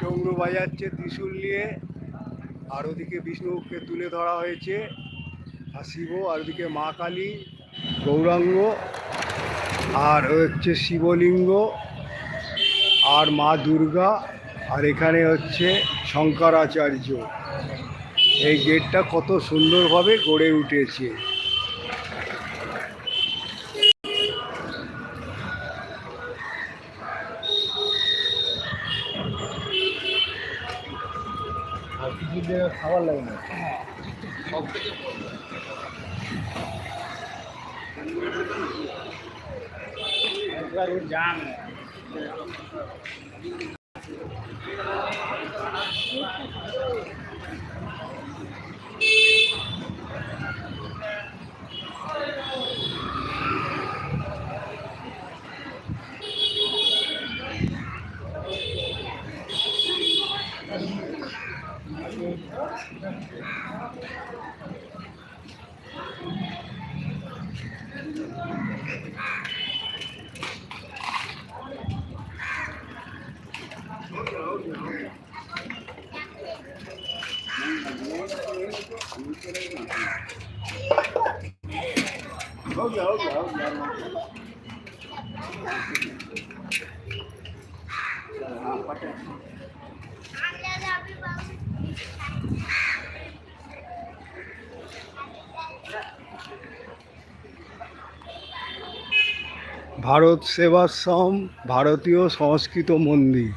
টংরু বাজাচ্ছে ত্রিশূল নিয়ে আর ওদিকে বিষ্ণুকে তুলে ধরা হয়েছে। আর শিব আর ওদিকে মা কালী, গৌরাঙ্গ, আর হচ্ছে শিবলিঙ্গ, আর মা দুর্গা, আর এখানে হচ্ছে শঙ্করাচার্য। এই গেটটা কত সুন্দরভাবে গড়ে উঠেছে। হ্যাঁ। খাবার লাগে না। সব हो गया हो गया हाँ, पटे। ভারত সেবাশ্রম ভারতীয় সংস্কৃত মন্দির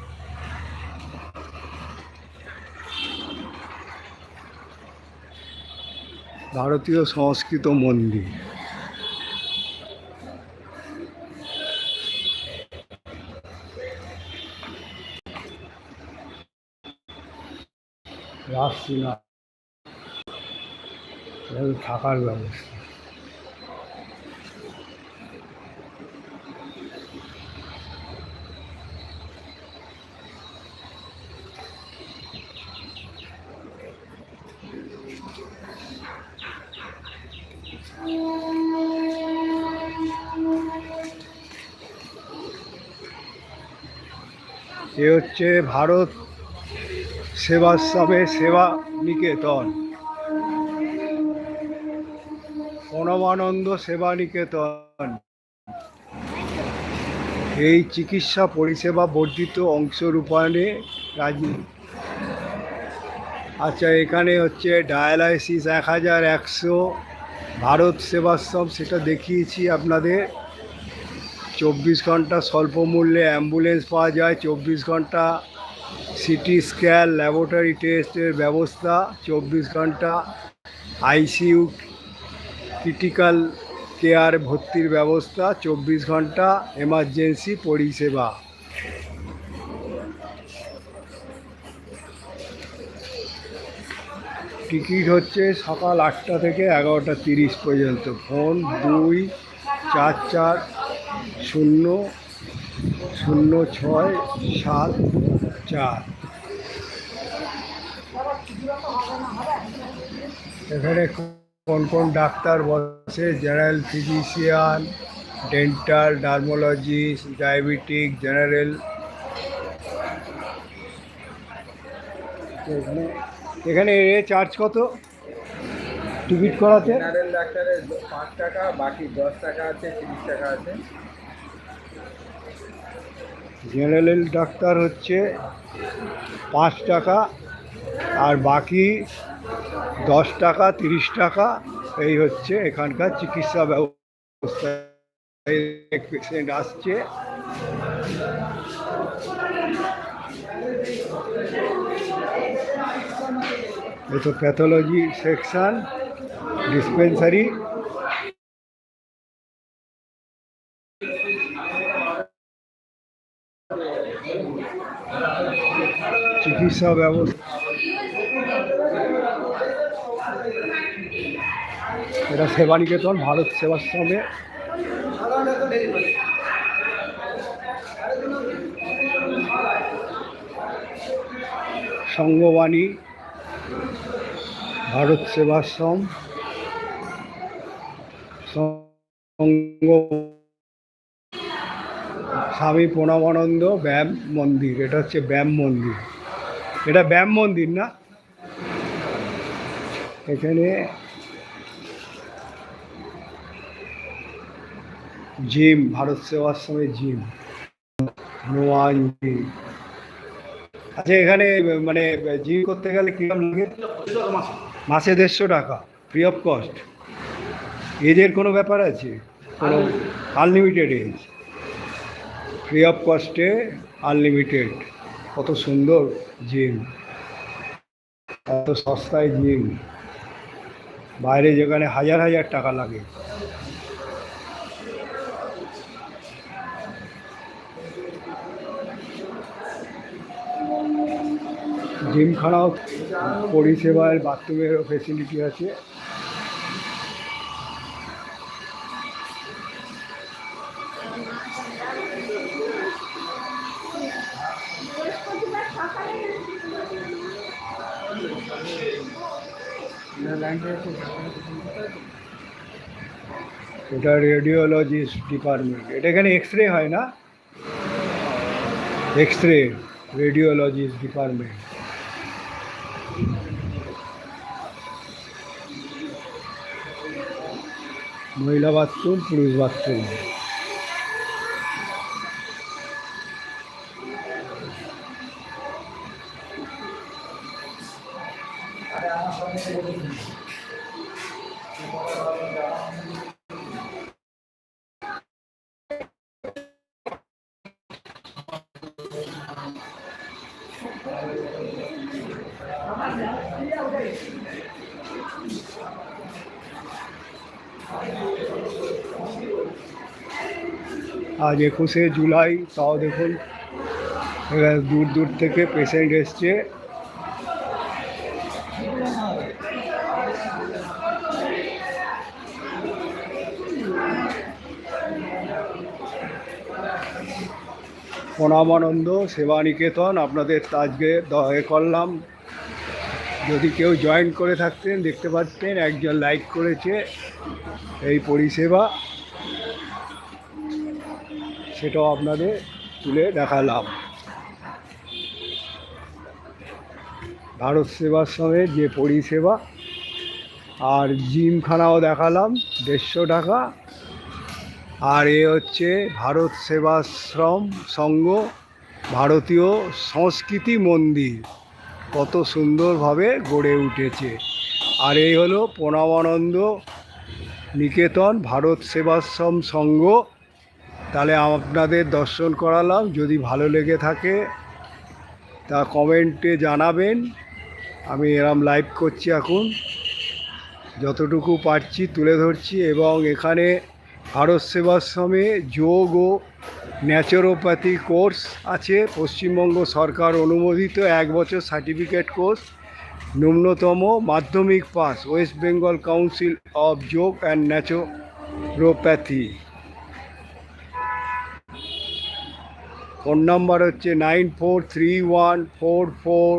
ভারতীয় সংস্কৃত মন্দির রাখছি না। থাকার ব্যবস্থা। এ হচ্ছে ভারত সেবাশ্রমে সেবা নিকেতন। প্রণবানন্দ সেবা নিকেতন। এই চিকিৎসা পরিষেবা বর্ধিত অংশ রূপায়ণে রাজি আচ্ছা এখানে হচ্ছে ডায়ালাইসিস এক হাজার একশো ভারত সেবাশ্রম, সেটা দেখিয়েছি আপনাদের। চব্বিশ ঘণ্টা স্বল্প মূল্যে অ্যাম্বুলেন্স পাওয়া যায়, চব্বিশ ঘণ্টা সিটি স্ক্যান ল্যাবরেটরি টেস্টের ব্যবস্থা, চব্বিশ ঘণ্টা আইসিইউ ক্রিটিক্যাল কেয়ার ভর্তির ব্যবস্থা, চব্বিশ ঘণ্টা এমার্জেন্সি পরিষেবা। টিকিট হচ্ছে সকাল আটটা থেকে এগারোটা তিরিশ পর্যন্ত। ফোন দুই চার চার শূন্য শূন্য ছয় সাত চার। এখানে কোন কোন ডাক্তার বসে general physician, dental, dermologist, diabetic, general. এখানে এ চার্জ কত? টিকিট করাতে? জেনারেল ডাক্তারের পাঁচ টাকা, বাকি দশ টাকা আছে, তিরিশ টাকা আছে। জেনারেল ডাক্তার হচ্ছে পাঁচ টাকা আর বাকি দশ টাকা, তিরিশ টাকা, এই হচ্ছে এখানকার চিকিৎসা ব্যবস্থা। পেশেন্ট আসছে। এ তো প্যাথোলজি সেকশন ডিসপেন্সারি চিকিৎসা ব্যবস্থা। এটা সেবানিকেতন ভারত সেবাশ্রমে। সঙ্গবাণী ভারত সেবাশ্রম। সঙ্গ স্বামী প্রণবানন্দ ব্যায়াম মন্দির এটা হচ্ছে ব্যায়াম মন্দির। এটা ব্যায়াম মন্দির না? এখানে জিম ভারত সেবাশ্রমের জিম। হনুমান জিম আচ্ছা এখানে মানে জিম করতে গেলে কীরকম লাগে? মাসে দেড়শো টাকা ফ্রি অফ কস্ট এজের কোনো ব্যাপার আছে? কোনো আনলিমিটেড এজ ফ্রি অফ কস্টে আনলিমিটেড। কত সুন্দর জিম। এত সস্তায় জিম। বাইরে যেখানে হাজার হাজার টাকা লাগে। জিমখানাও পরিষেবার বাথরুমেরও ফেসিলিটি আছে। এটা রেডিওলজিস্ট ডিপার্টমেন্ট এটা এখানে এক্স রে হয় না? এক্স রে রেডিওলজিস্ট ডিপার্টমেন্ট মহিলা বাথরুম পুরুষ বাথরুম আজ একুশে জুলাই, তাও দেখুন দূর দূর থেকে পেশেন্ট এসছে। প্রণামানন্দ, সেবানিকেতন, আপনাদের তো আজকে করলাম। যদি কেউ জয়েন করে থাকতেন, দেখতে পাচ্ছেন একজন লাইক করেছে এই পরিষেবা, সেটাও আপনাদের তুলে দেখালাম। ভারত সেবাশ্রমের যে পরিষেবা, আর জিমখানাও দেখালাম, দেড়শো টাকা। আর এ হচ্ছে ভারত সেবাশ্রম সংঘ ভারতীয় সংস্কৃতি মন্দির। কত সুন্দরভাবে গড়ে উঠেছে। আর এই হলো প্রণবানন্দ নিকেতন ভারত সেবাশ্রম সংঘ। তাহলে আপনাদের দর্শন করালাম, যদি ভালো লেগে থাকে তা কমেন্টে জানাবেন। আমি এরম লাইভ করছি এখন। যতটুকু পারছি তুলে ধরছি এবং এখানে ভারত সেবাশ্রমে যোগ ও ন্যাচুরোপ্যাথি কোর্স আছে। পশ্চিমবঙ্গ সরকার অনুমোদিত এক বছর সার্টিফিকেট কোর্স ন্যূনতম মাধ্যমিক pass west Bengal council of yoga and naturopathy phone number হচ্ছে nine four three one four four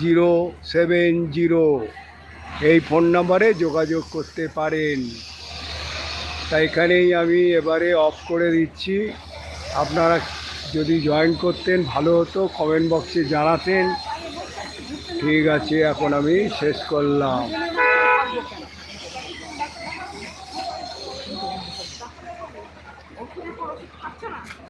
zero seven zero এই ফোন নাম্বারে যোগাযোগ করতে পারেন। তাই এখানেই আমি এবারে অফ করে দিচ্ছি। আপনারা যদি জয়েন করতেন ভালো হতো কমেন্ট বক্সে জানাতেন। ঠিক আছে, এখন আমি শেষ করলাম।